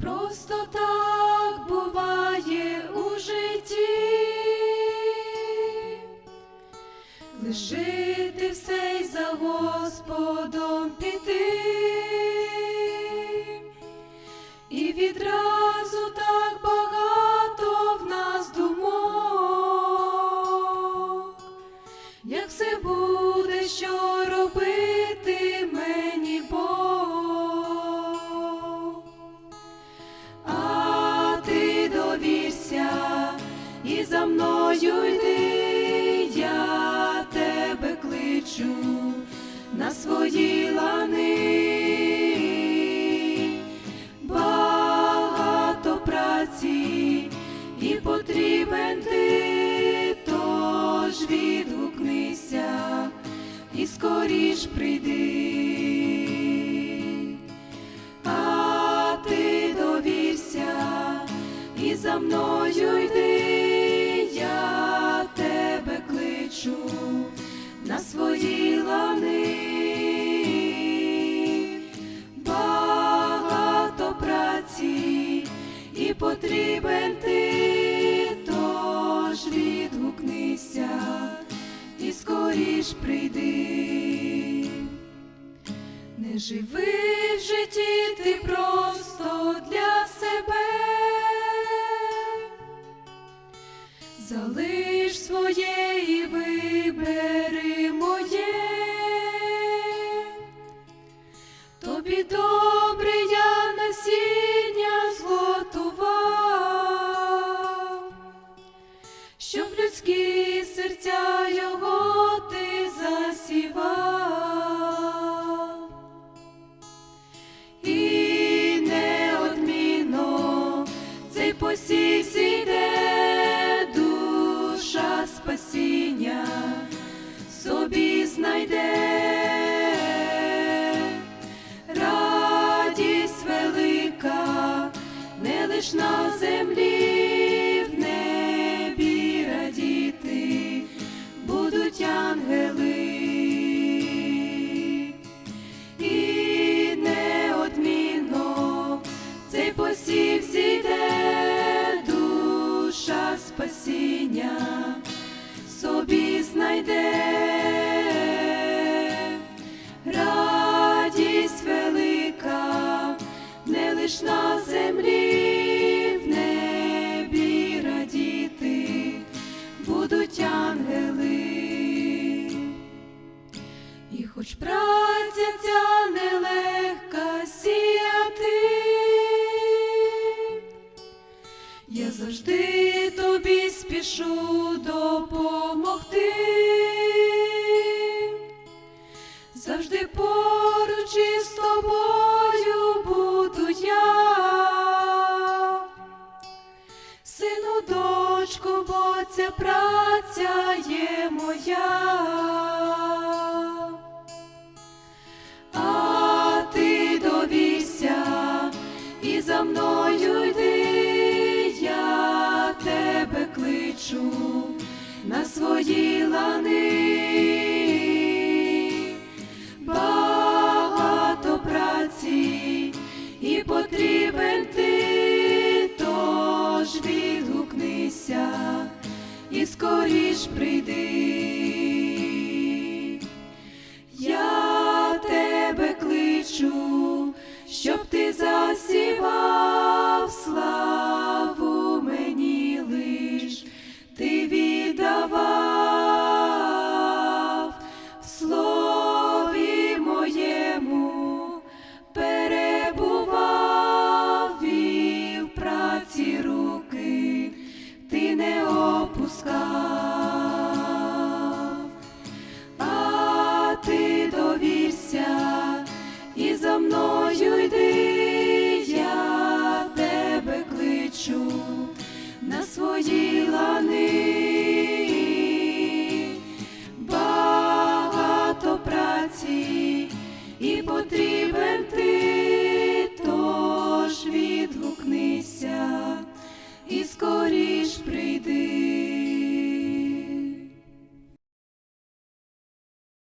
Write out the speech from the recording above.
просто так буває у житті. Лишити все й за Господом піти. І відразу так багато в нас думок, як все буде, що і за мною йди, я тебе кличу на свої лани. Багато праці і потрібен ти, тож відгукнися і скоріш прийди. А ти довірся і за мною йди, свої лани. Багато праці і потрібен ти, тож відгукнися і скоріш прийди. Не живи в житті ти просто для себе, залиш своє спасіння собі знайде. Радість велика, не лиш на землі, в небі радіти будуть ангели. І неодмінно цей посів зійде спасіння собі знайде. Радість велика, не лиш на землі, в небі радіти будуть ангели. І хоч праця ця нелегка сіяти, я завжди тобі спішу до допомогти завжди, завжди поруч тобою буду я, сину, дочку, бо ця праця є моя. за мною. на свої лани, багато праці і потрібен ти, тож відгукнися і скоріш прийди.